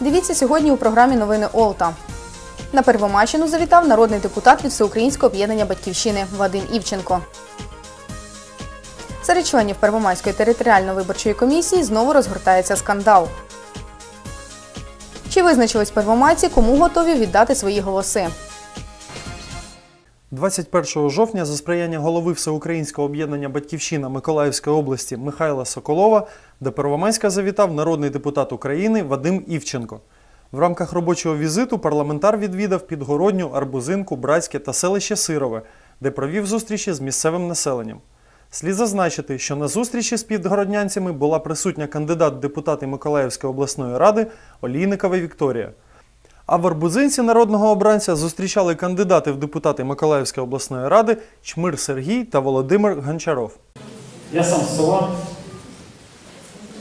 Дивіться сьогодні у програмі Новини Олта. На Первомайщину завітав народний депутат від Всеукраїнського об'єднання Батьківщини Вадим Івченко. Серед членів Первомайської територіально-виборчої комісії знову розгортається скандал. Чи визначились первомайці, кому готові віддати свої голоси? 21 жовтня за сприяння голови Всеукраїнського об'єднання Батьківщина Миколаївської області Михайла Соколова до Первомайська завітав народний депутат України Вадим Івченко. В рамках робочого візиту парламентар відвідав Підгородню, Арбузинку, Братське та селище Сирове, де провів зустрічі з місцевим населенням. Слід зазначити, що на зустрічі з підгороднянцями була присутня кандидат депутати Миколаївської обласної ради Олійникова Вікторія. А в Арбузинці народного обранця зустрічали кандидати в депутати Миколаївської обласної ради Чмир Сергій та Володимир Гончаров. Я сам з села,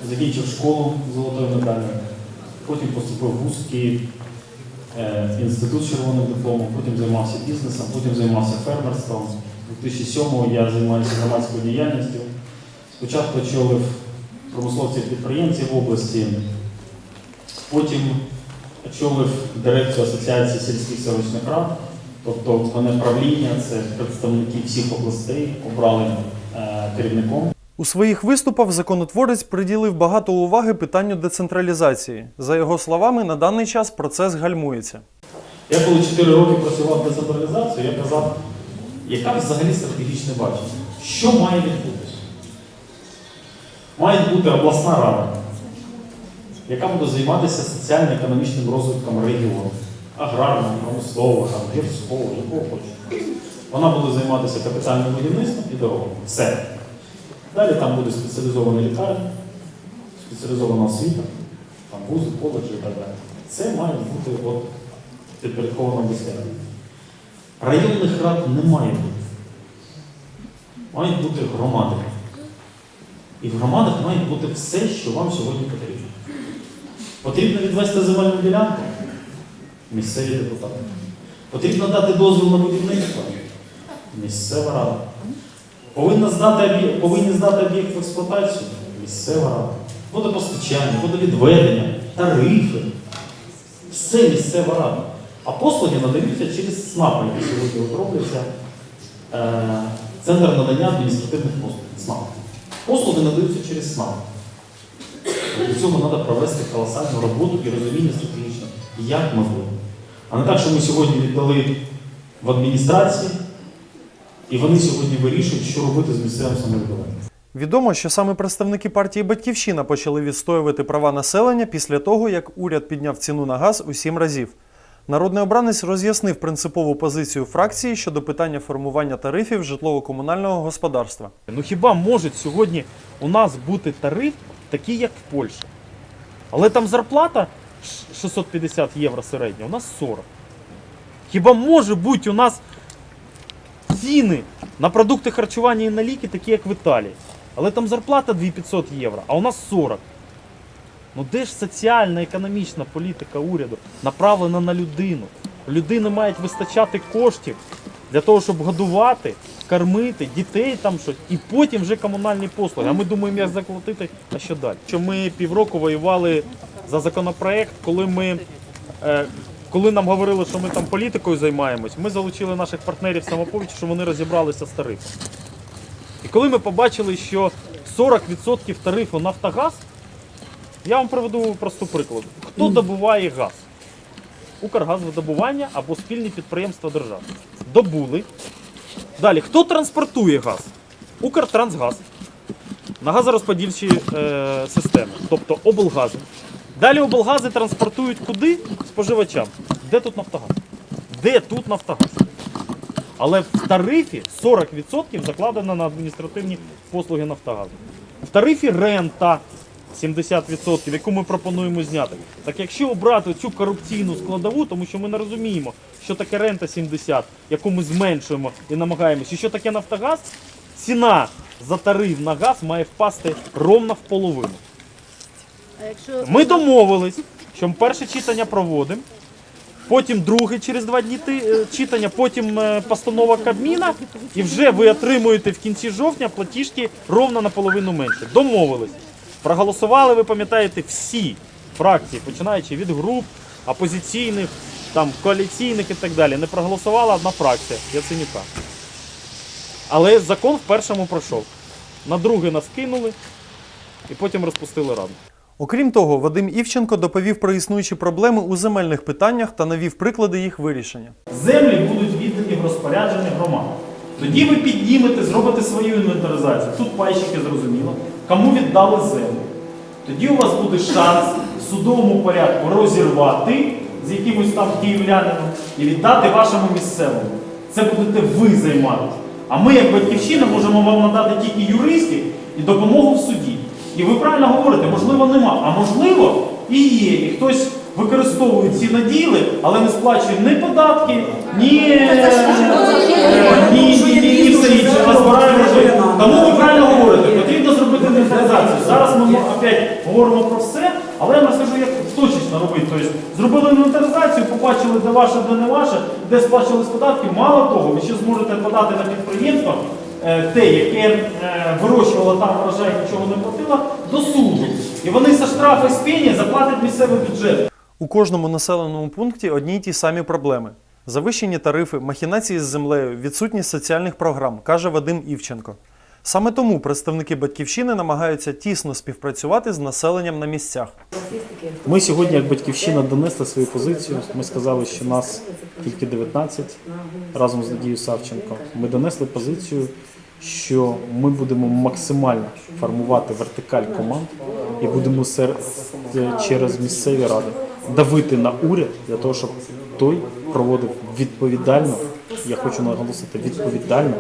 закінчив школу золотою медаллю, потім поступив в ВУЗ Київ, е, інститут з червоним дипломом, потім займався бізнесом, потім займався фермерством. У 2007-му я займаюся громадською діяльністю. Спочатку очолив промисловців підприємців в області, потім очолив дирекцію Асоціації сільських селищних рад, тобто мене правління, це представники всіх областей, обрали е, керівником. У своїх виступах законотворець приділив багато уваги питанню децентралізації. За його словами, на даний час процес гальмується. Я коли 4 роки працював децентралізацію, я казав, яка взагалі стратегічне бачення? Що має відбутися? Має бути обласна рада, яка буде займатися соціально-економічним розвитком регіону, аграрного, промислового, гірського, якого хочете. Вона буде займатися капітальним будівництвом і дорогами. Все. Далі там буде спеціалізована лікарня, спеціалізована освіта, там вузи, коледжі і так далі. Це має бути от підпорядковано місцевим. Районних рад не має бути. Мають бути громади. І в громадах має бути все, що вам сьогодні потрібно. Потрібно відвести земельну ділянку місцеві депутати. Потрібно дати дозвіл на будівництво місцева рада. Повинна здати повинні здати об'єкт в експлуатацію місцева рада. Водопостачання, водовідведення, тарифи. Все місцева рада. А послуги надаються через СНАП, які сьогодні робляться. Е, Центр надання адміністративних послуг. СНАП. Послуги надаються через СНАП. Для цього треба провести колосальну роботу і розуміння стратегічно, як ми будемо. А не так, що ми сьогодні віддали в адміністрації, і вони сьогодні вирішують, що робити з місцевим самоврядуванням. Відомо, що саме представники партії Батьківщина почали відстоювати права населення після того, як уряд підняв ціну на газ у сім разів. Народний обранець роз'яснив принципову позицію фракції щодо питання формування тарифів житлово-комунального господарства. Ну хіба може сьогодні у нас бути тариф такий, як в Польщі? Але там зарплата 650 євро середня, у нас 40. Хіба може бути у нас ціни на продукти харчування і на ліки, такі як в Італії? Але там зарплата 2500 євро, а у нас 40. Ну де ж соціальна економічна політика уряду направлена на людину? Людини мають вистачати коштів для того, щоб годувати, кормити дітей там щось, і потім вже комунальні послуги. А ми думаємо, як заплатити, а що далі? Що ми півроку воювали за законопроект, коли ми. Е, коли нам говорили, що ми там політикою займаємось, ми залучили наших партнерів самопоміч, що вони розібралися з тарифом. І коли ми побачили, що 40% тарифу Нафтогаз, я вам приведу просту приклад. Хто добуває газ? Укргазвидобування або спільні підприємства держави. Добули. Далі, хто транспортує газ? Укртрансгаз. На газорозподільчі е, системи, тобто облгази. Далі облгази транспортують куди? Споживачам. Де тут Нафтогаз? Де тут Нафтогаз? Але в тарифі 40% закладено на адміністративні послуги Нафтогазу. В тарифі рента 70%, яку ми пропонуємо зняти. Так якщо обрати цю корупційну складову, тому що ми не розуміємо, що таке рента 70, яку ми зменшуємо і намагаємося, і що таке Нафтогаз, ціна за тариф на газ має впасти ровно в половину. Ми домовились, що ми перше читання проводимо, потім друге через два дні е, читання, потім е, постанова Кабміна, і вже ви отримуєте в кінці жовтня платіжки ровно наполовину менше. Домовились. Проголосували, ви пам'ятаєте, всі. фракцій, починаючи від груп, опозиційних, там, коаліційних і так далі, не проголосувала одна фракція Яценюка. Але закон в першому пройшов. На другий нас кинули і потім розпустили раду. Окрім того, Вадим Івченко доповів про існуючі проблеми у земельних питаннях та навів приклади їх вирішення. Землі будуть віддані в розпорядження громади. Тоді ви піднімете, зробите свою інвентаризацію. Тут пайщики зрозуміло, кому віддали землю. Тоді у вас буде шанс в судовому порядку розірвати з якимось там київлянином і віддати вашому місцевому. Це будете ви займатися. А ми, як батьківщина, можемо вам надати тільки юристів і допомогу в суді. І ви правильно говорите, можливо, нема, а можливо і є. І хтось використовує ці наділи, але не сплачує ні податки, ні, е, ні, ні, ні, ні все інше. А гроші. Тому ви правильно говорите, потрібно зробити інвентаризацію. Зараз ми опять говоримо про все, але я вам скажу, як точечно робити. Тобто зробили інвентаризацію, побачили, де ваше, де не ваше, де сплачувались податки. Мало того, ви ще зможете подати на підприємство е, те, яке е, вирощувало там врожай, нічого не платило, до суду. І вони за штрафи з пені заплатять місцевий бюджет. У кожному населеному пункті одні й ті самі проблеми: завищені тарифи, махінації з землею, відсутність соціальних програм, каже Вадим Івченко. Саме тому представники батьківщини намагаються тісно співпрацювати з населенням на місцях. Ми сьогодні, як батьківщина, донесли свою позицію. Ми сказали, що нас тільки 19 разом з Надією Савченко. Ми донесли позицію, що ми будемо максимально формувати вертикаль команд і будемо через місцеві ради давити на уряд для того, щоб той проводив відповідально. Я хочу наголосити відповідально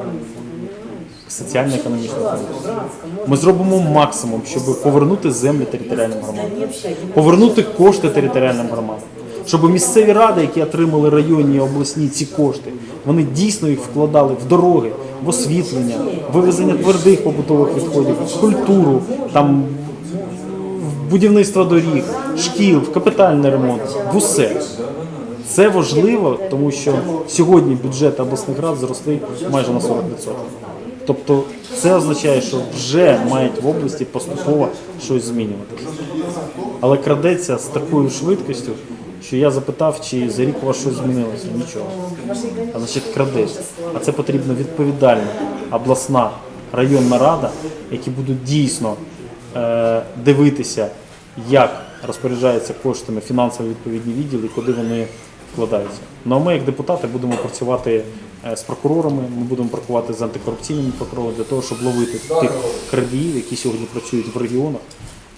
соціально-економічну політику. Ми зробимо максимум, щоб повернути землі територіальним громадам, повернути кошти територіальним громадам, щоб місцеві ради, які отримали районні обласні ці кошти, вони дійсно їх вкладали в дороги, в освітлення, вивезення твердих побутових відходів, в культуру, там в будівництво доріг, шкіл, в капітальний ремонт, в усе. Це важливо, тому що сьогодні бюджети обласних рад зросли майже на 40%. Тобто це означає, що вже мають в області поступово щось змінюватися. Але крадеться з такою швидкістю, що я запитав, чи за рік у вас щось змінилося. Нічого. А значить крадеться. А це потрібна відповідальна обласна районна рада, які будуть дійсно дивитися, як розпоряджаються коштами фінансово відповідні відділи, куди вони вкладаються. Ну а ми, як депутати, будемо працювати е, з прокурорами, ми будемо працювати з антикорупційними прокурорами для того, щоб ловити тих крадіїв, які сьогодні працюють в регіонах,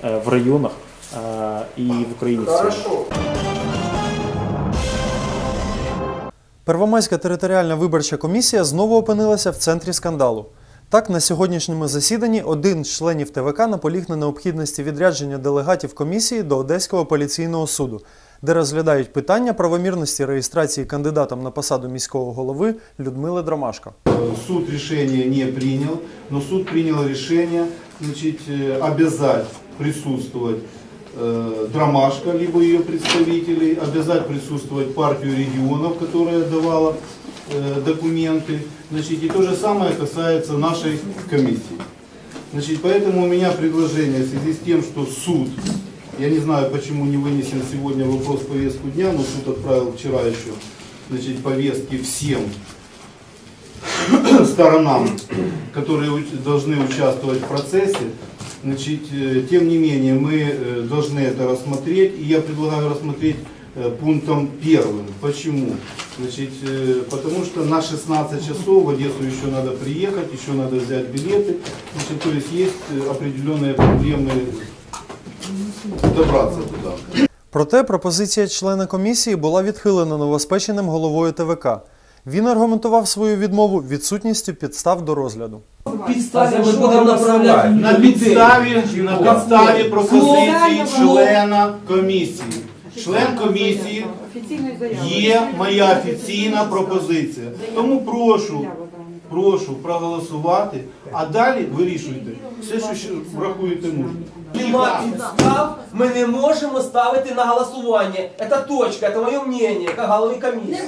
е, в районах е, і в Україні в цілому. Первомайська територіальна виборча комісія знову опинилася в центрі скандалу. Так, на сьогоднішньому засіданні один з членів ТВК наполіг на необхідності відрядження делегатів комісії до Одеського апеляційного суду, де розглядають питання правомірності реєстрації кандидатом на посаду міського голови Людмили Дромашко. Суд решение не принял, но суд принял решение значит, э, обязать присутствовать э, Дромашко, либо ее представителей, обязать присутствовать партию регионов, которая давала э, документы. Значит, и то же самое касается нашей комиссии. Значит, поэтому у меня предложение в связи с тем, что суд, я не знаю, почему не вынесен сегодня вопрос в повестку дня, но суд отправил вчера еще значит, повестки всем сторонам, которые должны участвовать в процессе. Значит, э, тем не менее, мы э, должны это рассмотреть, и я предлагаю рассмотреть э, пунктом первым. Почему? Значит, э, потому что на 16 часов в Одессу еще надо приехать, еще надо взять билеты. Значит, то есть есть э, определенные проблемы добраться туда. Проте пропозиція члена комісії була відхилена новоспеченим головою ТВК. Він аргументував свою відмову відсутністю підстав до розгляду. підставі ми будемо направляти На людей. підставі, на підставі пропозиції члена комісії. Член комісії є моя офіційна пропозиція. Тому прошу, прошу проголосувати, а далі вирішуйте. Все, що врахуєте нужно. Нема підстав, ми не можемо ставити на голосування. Це точка, це моє мнение, як голови комісії.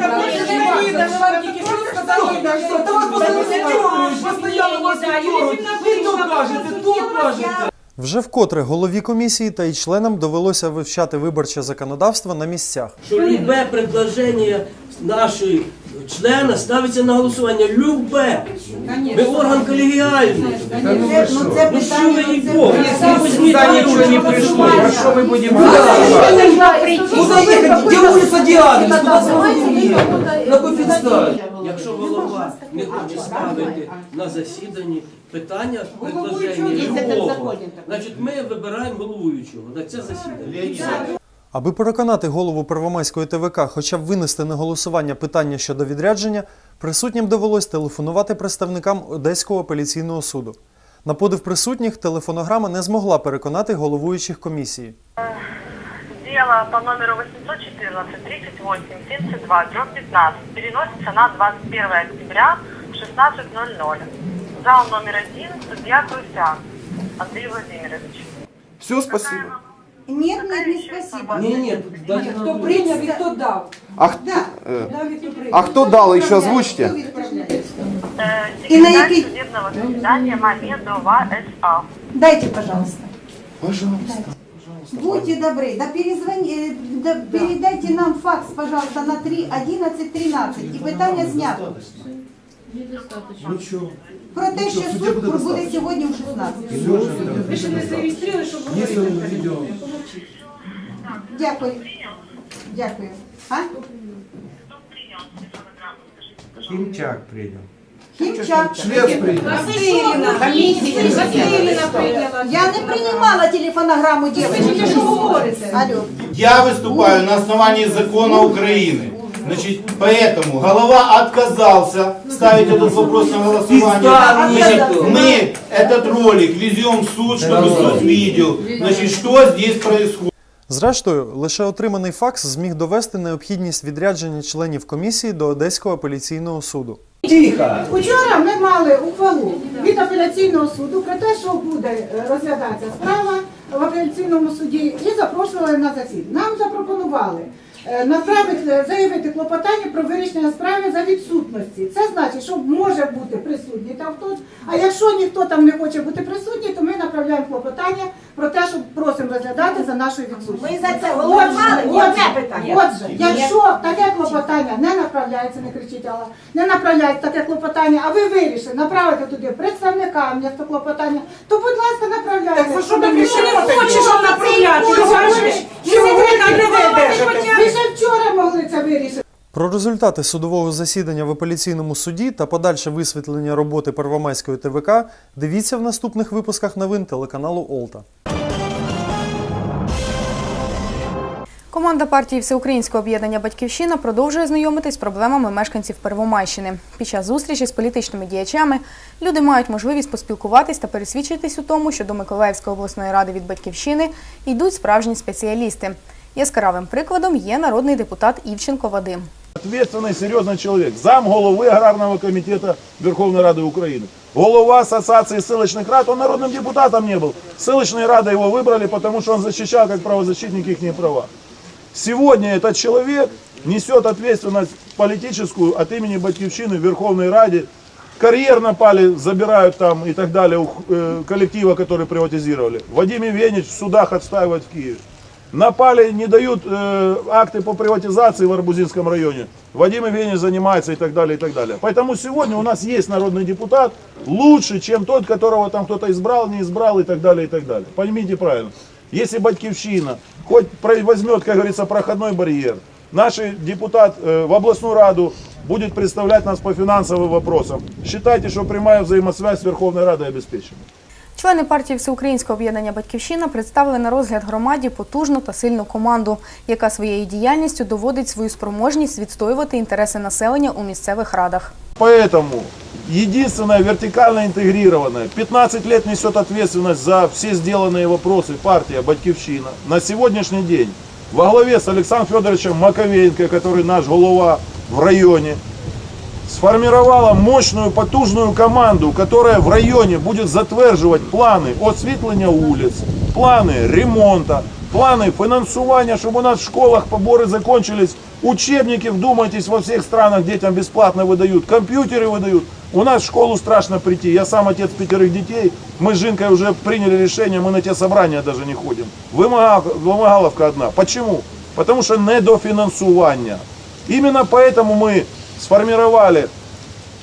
Та ви постійно вас то кажете, то кажете. Вже вкотре голові комісії та й членам довелося вивчати виборче законодавство на місцях. що любе предложення нашої члена ставиться на голосування. Любе. Ми орган колегіальний. Ну що ви їй Бог? Ви візьміть не пришло. Про что мы будем говорить? Куда їхати? Де вулиця Діани? Куди це На якій підставі? Якщо голова не хоче ставити на засіданні питання, предложення любого, значить ми вибираємо головуючого на це засідання. Аби переконати голову Первомайської ТВК хоча б винести на голосування питання щодо відрядження, присутнім довелось телефонувати представникам Одеського апеляційного суду. На подив присутніх телефонограма не змогла переконати головуючих комісії. Дело по номеру 814 38 72 дробь 15 переносится на 21 октября в 16.00. Зал номер один, судья Крусяк Андрей Владимирович. Все, спасибо. Нет, нет, не спасибо. Ні, ні, дайте Кто нам принял и кто дал? А, Да. Дал и кто принял. а кто дал, еще озвучьте. Кто відправляє? Э, И на секретарь який- судебного заседания Мамедова СА. Дайте, пожалуйста. Пожалуйста. Будьте добры, да, перезвони, э, да передайте нам факс, пожалуйста, на 3 11 13 і питання знято. Про те, що суд буде сьогодні в 16. Вы же не зарегистрировали, чтобы вы Дякую. Дякую. А? Химчак принял. Хімчак. Швец принял. Василина, Василина приняла. Я не приймала телефонограму Ви тільки дівчинки. що говорите? Алло. Я выступаю на основании закона Украины. Значит, поэтому голова отказался ставить этот вопрос на голосование. Підстав Значит, нету. мы этот ролик везем в суд, чтобы суд видел, значит, что здесь происходит. Зрештою, лише отриманий факс зміг довести необхідність відрядження членів комісії до Одеського апеляційного суду. Тихо. Учора ми мали ухвалу від апеляційного суду про те, що буде е, розглядатися справа в апеляційному суді, і запрошували на засідання. Нам запропонували е, направити, заявити клопотання про вирішення справи за відсутності. Це значить, що може бути присутній там хтось, а якщо ніхто там не хоче бути присутній, то ми направляємо клопотання про те, що просимо розглядати за нашою відсутністю. Ми за це Отже, голосували. Є одне отже, питання. Отже, якщо таке клопотання не направляється, не кричіть, але не направляється таке клопотання, а ви вирішили направити туди представника місто клопотання, то будь ласка, направляйте. Так, що ви не хочеш направляти? Чого ви не видержите? Ще вчора могли це вирішити. Про результати судового засідання в апеляційному суді та подальше висвітлення роботи Первомайської ТВК дивіться в наступних випусках новин телеканалу Олта. Команда партії Всеукраїнського об'єднання Батьківщина продовжує знайомитись з проблемами мешканців Первомайщини. Під час зустрічі з політичними діячами люди мають можливість поспілкуватись та пересвідчитись у тому, що до Миколаївської обласної ради від Батьківщини йдуть справжні спеціалісти. Яскравим прикладом є народний депутат Івченко Вадим. Ответственный, серьезный человек. Зам головы Аграрного комитета Верховной Рады Украины. Голова Ассоциации ссылочных рад. Он народным депутатом не был. Ссылочные рады его выбрали, потому что он защищал как правозащитник их права. Сегодня этот человек несет ответственность политическую от имени Батьковщины в Верховной Раде. Карьер напали, забирают там и так далее у э, коллектива, который приватизировали. Вадим Ивенич в судах отстаивает в Киеве. Напали, не дают э, акты по приватизации в Арбузинском районе. Вадим Ивенич занимается и так далее, и так далее. Поэтому сегодня у нас есть народный депутат лучше, чем тот, которого там кто-то избрал, не избрал и так далее, и так далее. Поймите правильно. Если Батьковщина хоть возьмет, как говорится, проходной барьер, наш депутат э, в областную раду будет представлять нас по финансовым вопросам. Считайте, что прямая взаимосвязь с Верховной Радой обеспечена. Члени партії Всеукраїнського об'єднання Батьківщина представили на розгляд громаді потужну та сильну команду, яка своєю діяльністю доводить свою спроможність відстоювати інтереси населення у місцевих радах. Поэтому единственная вертикально интегрированная, 15 лет несет ответственность за все сделанные вопросы партия Батькивщина. На сегодняшний день во главе с Александром Федоровичем Маковенко, который наш голова в районе, Сформировала мощную, потужную команду, которая в районе будет затверджувати планы освітлення улиц, планы ремонта, планы финансування, чтобы у нас в школах поборы закончились, учебники, вдумайтесь, во всех странах детям бесплатно выдают, компьютеры выдают. У нас в школу страшно прийти. Я сам отец пятерых детей. Мы с Жинкой уже приняли решение, мы на те собрания даже не ходим. Вымогаловка одна. Почему? Потому что недофинансування. Именно поэтому мы сформировали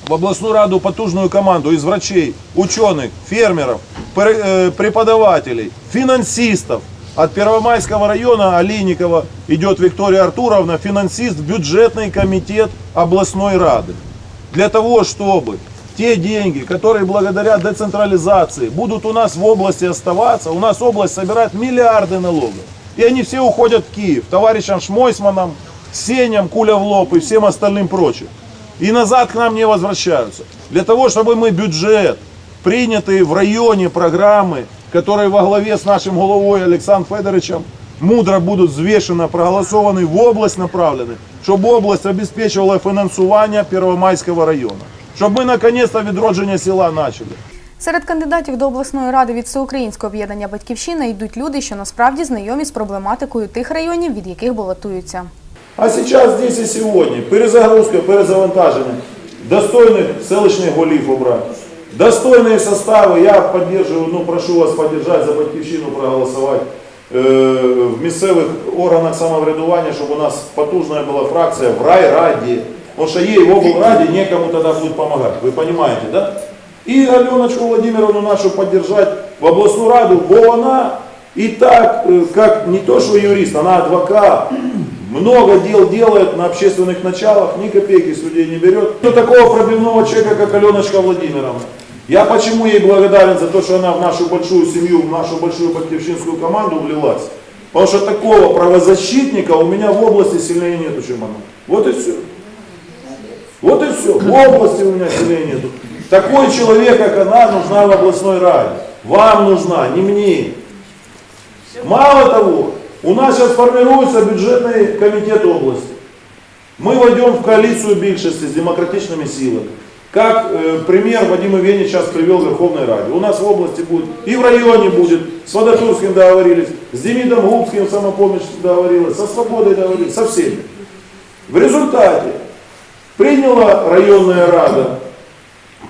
в областную раду потужную команду из врачей, ученых, фермеров, э, преподавателей, финансистов. От Первомайского района Олейникова идет Виктория Артуровна, финансист в бюджетный комитет областной рады. Для того, чтобы те деньги, которые благодаря децентрализации будут у нас в области оставаться, у нас область собирает миллиарды налогов. И они все уходят в Киев, товарищам Шмойсманам, Сеням, Куля в лоб и всем остальным прочим. И назад к нам не возвращаются. Для того, чтобы мы бюджет, принятые в районе программы, которые во главе с нашим головой Александром Федоровичем мудро будут взвешенно проголосованы, в область направлены, чтобы область обеспечивала финансування Первомайського району. Щоб ми наконец-то відродження села начали. Серед кандидатів до обласної ради від Всеукраїнського об'єднання Батьківщина йдуть люди, що насправді знайомі з проблематикою тих районів, від яких балотуються. А сейчас, здесь и сегодня, перезагрузка, перезавантаження, достойних селищних голів обрати, достойные состави, я поддерживаю, ну прошу вас поддержать, за батьківщину проголосувати е, в місцевих органах самоврядування, щоб у нас потужна була фракція в райраді. Потому что ей в облраде некому тогда будет помогать, вы понимаете, да? И Аленочку Владимировну нашу поддержать в областную раду, бо она и так, э, как не то что юрист, она адвокат, Много дел делает на общественных началах, ни копейки с не берет. Ну, такого пробивного человека, как Аленочка Владимировна. Я почему ей благодарен за то, что она в нашу большую семью, в нашу большую батьківщинскую команду влилась. Потому что такого правозащитника у меня в области сильнее нету, чем она. Вот и все. Вот и все. В области у меня сильнее нету. Такой человек, как она, нужна в областной раде. Вам нужна, не мне. Мало того, у нас сейчас формируется бюджетный комитет области. Мы войдем в коалицию більшости с демократичными силами. Как э, пример Вадим Ивенич сейчас привел в Верховной Раде. У нас в области будет, и в районе будет, с Водотурским договорились, с Демидом Губским самопомощь договорилась, со Свободой договорились, со всеми. В результате приняла районная рада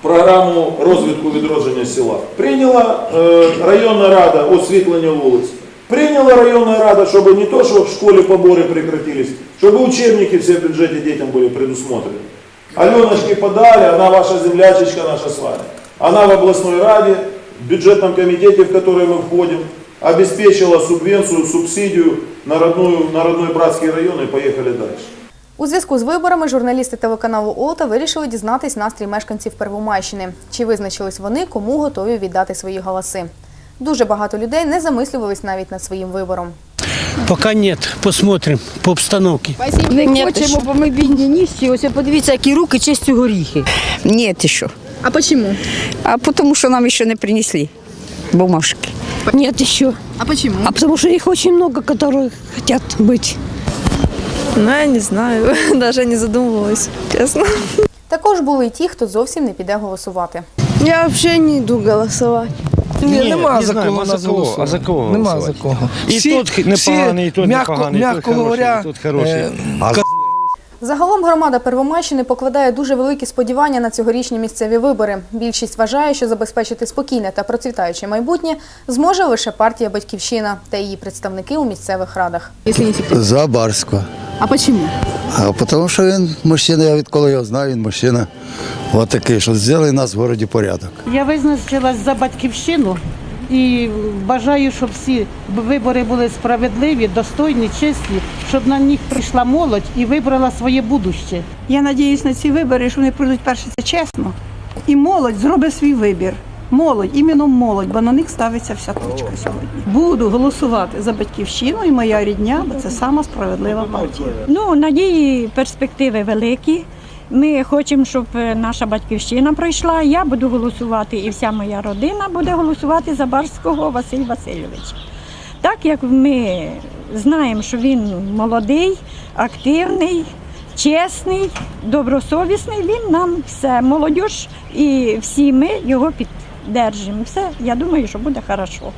програму розвитку відродження села. Прийняла е, районна рада освітлення вулиць. Прийняла районна рада, щоб не то, що в школі побори прекратились, щоб учебники все в бюджеті дітям були предусмотрены. Аленочке подали, она ваша землячечка, наша с вами. Она в областной раде, в бюджетном комитете, в который мы входим, обеспечила субвенцию, субсидию на, родную, на родной братский район и поехали дальше. У зв'язку з виборами журналісти телеканалу Олта вирішили дізнатись настрій мешканців Первомайщини. Чи визначились вони, кому готові віддати свої голоси. Дуже багато людей не замислювались навіть над своїм вибором. Пока нет, посмотрим по обстановке. Не хочемо, бо ми бідні ністі. Ось подивіться, які руки чистю горіхи. Нет еще. А чому? А потому что нам еще не принесли бумажки. Нет еще. А чому? А потому что их очень много, которые хотят быть. Ну, я не знаю, даже не задумывалась, честно. Також були й ті, хто зовсім не піде голосувати. Я вообще не иду голосовать. Ні, нема за кого нас голосувати. А за кого Нема за кого. І тут непоганий, і тут непоганий, і тут хороший, і тут хороший. Загалом громада Первомайщини покладає дуже великі сподівання на цьогорічні місцеві вибори. Більшість вважає, що забезпечити спокійне та процвітаюче майбутнє зможе лише партія Батьківщина та її представники у місцевих радах. За Барського. А чому? А тому що він мужчина, я відколи його знаю, він мужчина. От такий, що зробить нас в городі порядок. Я визначилась за батьківщину і бажаю, щоб всі вибори були справедливі, достойні, чесні, щоб на них прийшла молодь і вибрала своє будуще. Я надіюсь на ці вибори, що вони пройдуть перше це чесно. І молодь зробить свій вибір. Молодь, іменно молодь, бо на них ставиться вся точка сьогодні. Буду голосувати за батьківщину і моя рідня, бо це сама справедлива партія. Ну, надії, перспективи великі. Ми хочемо, щоб е, наша батьківщина пройшла. Я буду голосувати, і вся моя родина буде голосувати за Барського Василь Васильовича. Так як ми знаємо, що він молодий, активний, чесний, добросовісний, він нам все, молодь, і всі ми його піддержимо. Все, я думаю, що буде хорошо.